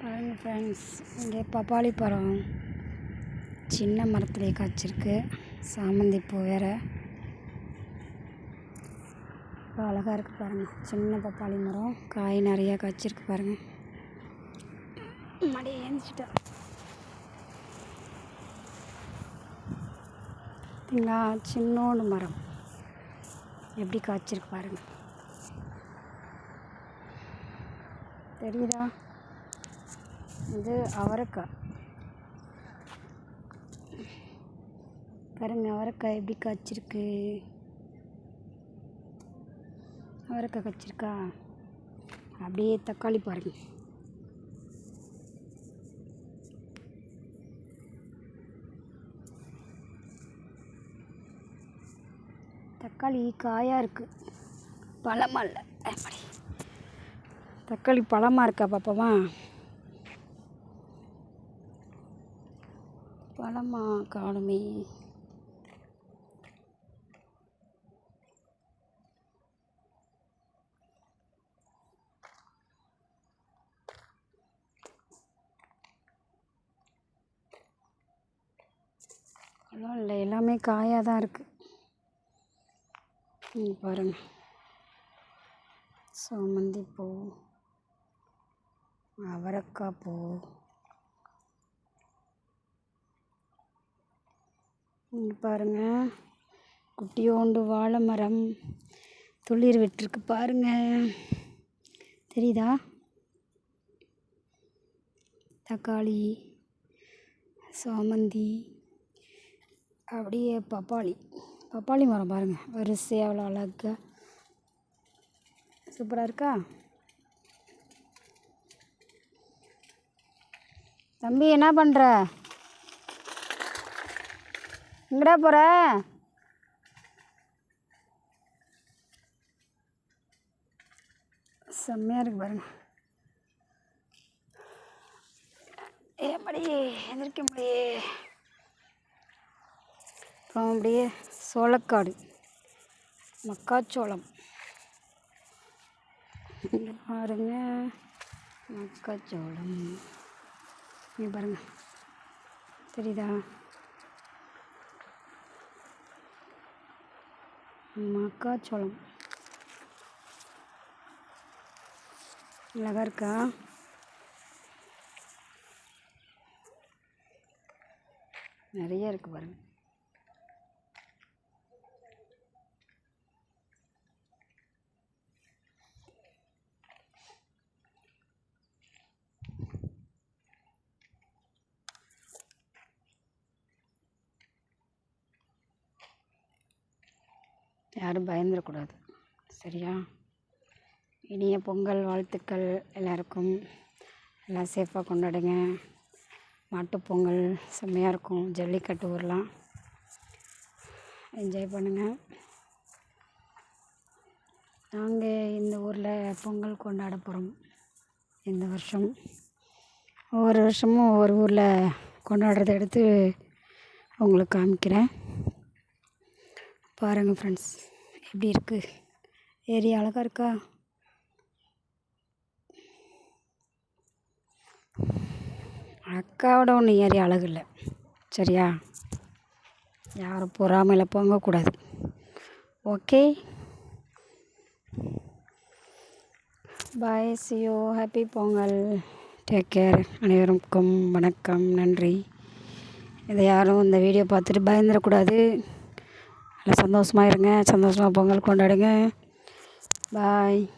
பாருங்க ஃப்ரெண்ட்ஸ் இங்கே பப்பாளி பழம் சின்ன மரத்துலேயே காய்ச்சிருக்கு. சாமந்தி பூ வேறு. அழகாக இருக்குது பாருங்கள் சின்ன பப்பாளி மரம் காய் நிறையா காய்ச்சிருக்கு பாருங்கள் மடி ஏந்திச்சிட்டா. பார்த்தீங்களா? சின்னோண்டு மரம். எப்படி காய்ச்சிருக்கு பாருங்கள் தெரியுதா? இது அவரைக்காய். பாருங்க அவரைக்காய் எப்படி காய்ச்சிருக்கு? அவரைக்காய் காய்ச்சிருக்கா? அப்படியே தக்காளி பாருங்க. தக்காளி காயாக இருக்குது பழமாக இல்லை. தக்காளி பழமாக இருக்கா பாப்பாவா? பழமா காணுமே. பழம் இல்லை எல்லாமே காயாக தான் இருக்குது இங்கே பாருங்க. சாமந்தி பூ அவரைக்காய் பூ. இங்கே குட்டியோண்டு வாழை மரம் துளிர் விட்டுருக்கு பாருங்கள் தெரியுதா? தக்காளி சாமந்தி அப்படியே பப்பாளி. பப்பாளி மரம் பாருங்கள் வரிசையாக அவ்வளோ அழகா. சூப்பராக இருக்கா? தம்பி என்ன பண்ணுற எங்கடா போகிற செம்மையாக இருக்கு பாருங்க. எப்படி எந்திரிக்க முடியே அப்புறம் அப்படியே சோளக்காடு மக்காச்சோளம். இங்கே பாருங்க மக்காச்சோளம். இங்கே பாருங்க. தெரியுதா? மக்காச்சோளம். அழகாக இருக்கா? நிறைய இருக்குது பாருங்கள் யாரும் பயந்துடக்கூடாது. சரியா? இனிய பொங்கல் வாழ்த்துக்கள் எல்லாருக்கும். எல்லாம் சேஃபாக கொண்டாடுங்க. மாட்டுப்பொங்கல் செம்மையாக இருக்கும். ஜல்லிக்கட்டு ஊர்லாம். என்ஜாய் பண்ணுங்கள் நாங்கள் இந்த ஊரில் பொங்கல் கொண்டாட போகிறோம் இந்த வருஷம். ஒவ்வொரு வருஷமும் ஒவ்வொரு ஊரில் கொண்டாடுறத எடுத்து உங்களுக்கு காமிக்கிறேன். பாருங்கள் ஃப்ரெண்ட்ஸ் எப்படி இருக்குது ஏரி அழகாக இருக்கா? அக்காவோட ஒன்று ஏறி அழகு இல்லை. சரியா? யாரும் பொறாமையில் போங்கக்கூடாது okay bye ciao happy Pongal take care அனைவருக்கும் வணக்கம். நன்றி. இதை யாரும் இந்த வீடியோ பார்த்துட்டு பயந்துடக்கூடாது. சந்தோஷமாக இருங்க. சந்தோஷமாக பொங்கல் கொண்டாடுங்க. பாய்